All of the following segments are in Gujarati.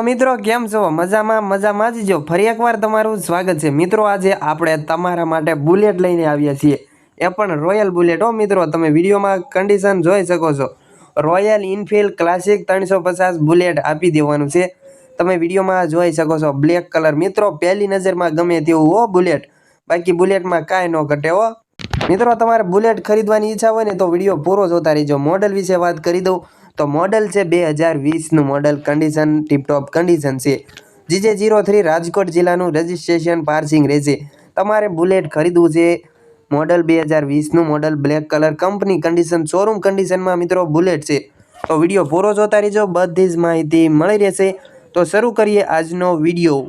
મિત્રો, કેમ છો? મજામાં મજામાં જ જો ફરી એકવાર તમારું સ્વાગત છે. મિત્રો, આજે આપણે તમારા માટે બુલેટ લઈને આવ્યા છીએ. એ પણ રોયલ બુલેટ હો મિત્રો. તમે વિડીયોમાં કન્ડિશન જોઈ શકો છો. રોયલ ઇનફિલ્ડ ક્લાસિક ત્રણસો પચાસ બુલેટ આપી દેવાનું છે. તમે વિડીયોમાં જોઈ શકો છો. બ્લેક કલર મિત્રો, પહેલી નજરમાં ગમે તેવું હો બુલેટ. બાકી બુલેટમાં કાંઈ ન ઘટે હો. મિત્રો, તમારે બુલેટ ખરીદવાની ઈચ્છા હોય ને તો વીડિયો પૂરો જોતા રહીજો. મોડલ વિશે વાત કરી દઉં. તો મોડલ છે બે હજાર વીસનું મોડલ કન્ડિશન ટીપટોપ કન્ડિશન છે. જીજે જીરો થ્રી રાજકોટ જિલ્લાનું રજિસ્ટ્રેશન પાર્સિંગ રહેશે. તમારે બુલેટ ખરીદવું છે. મોડલ બે હજાર વીસનું model black colour company condition showroom કન્ડિશનમાં મિત્રો બુલેટ છે. તો વીડિયો પૂરો જોતા રહીજો. બધી જ માહિતી મળી રહેશે. તો શરૂ કરીએ આજનો વીડિયો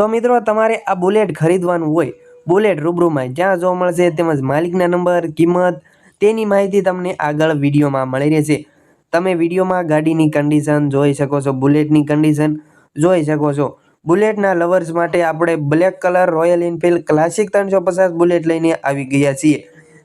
તો મિત્રો તમારે આ બુલેટ ખરીદવાનું હોય, બુલેટ રૂબરૂમાં જ્યાં જોવા મળશે તેમજ માલિકના નંબર, કિંમત, તેની માહિતી તમને આગળ વિડીયોમાં મળી રહેશે. તમે વિડીયોમાં ગાડીની કન્ડિશન જોઈ શકો છો, બુલેટની કન્ડિશન જોઈ શકો છો. બુલેટના લવર્સ માટે આપણે black colour Royal Enfield Classic ત્રણસો પચાસ બુલેટ લઈને આવી ગયા છીએ.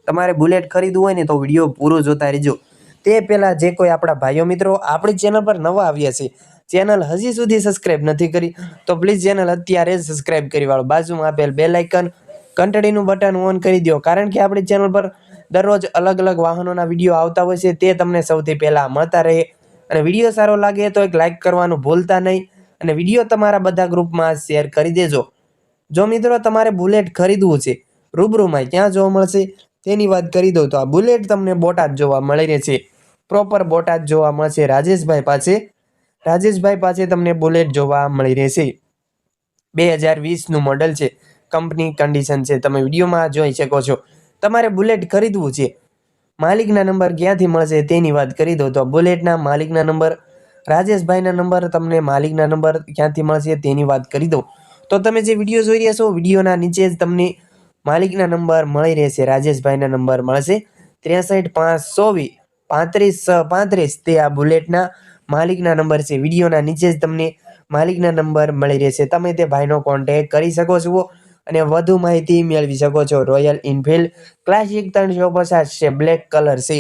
તમારે બુલેટ ખરીદવું હોય ને તો વીડિયો પૂરો જોતા રહેજો. તે પહેલાં જે કોઈ આપણા ભાઈઓ મિત્રો આપણી ચેનલ પર નવા આવ્યા છે ચેનલ હજી સુધી સબસ્ક્રાઇબ નથી કરી, તો પ્લીઝ ચેનલ અત્યારે જ સબસ્ક્રાઇબ કરી વાળો. બાજુમાં આપેલ બે લાઇકન ઘંટડીનું બટન ઓન કરી દો કારણ કે આપણી ચેનલ પર દરરોજ અલગ અલગ વાહનોના વીડિયો આવતા હોય છે, તે તમને સૌથી પહેલાં મળતા રહે. અને વીડિયો સારો લાગે તો એક લાઇક કરવાનું ભૂલતા નહીં. અને વીડિયો તમારા બધા ગ્રુપમાં શેર કરી દેજો. જો મિત્રો તમારે બુલેટ ખરીદવું છે રૂબરૂમાં ક્યાં જોવા મળશે, તેની વાત કરી દઉં તો આ બુલેટ તમને બોટાદ જોવા મળી રહે છે પ્રોપર બોટાદ જોવા મળશે. રાજેશભાઈ પાસે રાજેશભાઈ પાસે તમને બુલેટ જોવા મળી રહેશે. બે હજાર વીસનું મોડલ છે. કંપની કન્ડિશન છે. તમે વિડીયોમાં જોઈ શકો છો. તમારે બુલેટ ખરીદવું છે. માલિકના નંબર ક્યાંથી મળશે તેની વાત કરી દો. તો બુલેટના માલિકના નંબર રાજેશભાઈના નંબર તમને માલિકના નંબર ક્યાંથી મળશે તેની વાત કરી દઉં. તો તમે જે વીડિયો જોઈ રહ્યા છો, વિડીયોના નીચે જ તમને માલિકના નંબર મળી રહેશે, રાજેશભાઈના નંબર મળશે. ત્રેસઠ પાંચ ચોવીસ પાંત્રીસ પાંત્રીસ તે આ બુલેટના માલિકના નંબર છે, વિડીયોના નીચે જ તમને માલિકના નંબર મળી રહેશે. તમે તે ભાઈનો કોન્ટેક કરી શકો છો અને વધુ માહિતી મેળવી શકો છો. રોયલ ઇનફિલ્ડ ક્લાસિક ત્રણસો પચાસ છે બ્લેક કલર છે.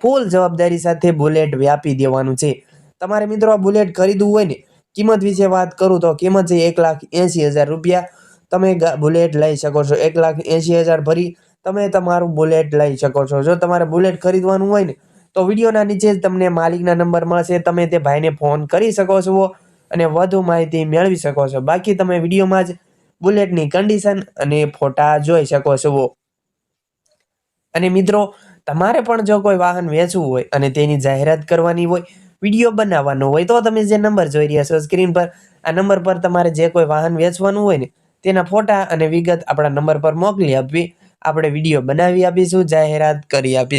ફૂલ જવાબદારી સાથે બુલેટ વ્યાપી દેવાનું છે. તમારે મિત્રો આ બુલેટ ખરીદવું હોય ને, કિંમત વિશે વાત કરું તો કિંમત છે એક લાખ એંસી હજાર રૂપિયા. તમે બુલેટ લઈ શકો છો. એક લાખ એંસી હજાર ભરી તમે તમારું બુલેટ લઈ શકો છો. જો તમારે બુલેટ ખરીદવાનું હોય ને તો વિડીયોના નીચે જ તમને માલિકના નંબર મળશે. તમે તે ભાઈને ફોન કરી શકો છો અને વધુ માહિતી મેળવી શકો છો. બાકી તમે વિડીયોમાં જ બુલેટની કન્ડિશન અને ફોટા જોઈ શકો છો. અને મિત્રો, તમારે પણ જો કોઈ વાહન વેચવું હોય અને તેની જાહેરાત કરવાની હોય, વીડિયો બનાવવાનો હોય, તો તમે જે નંબર જોઈ રહ્યા છો સ્ક્રીન પર, આ નંબર પર તમારે જે કોઈ વાહન વેચવાનું હોય ને, તેના ફોટા અને વિગત આપણા નંબર પર મોકલી આપવી. આપણે વીડિયો બનાવી આપીશું, જાહેરાત કરી આપીશું.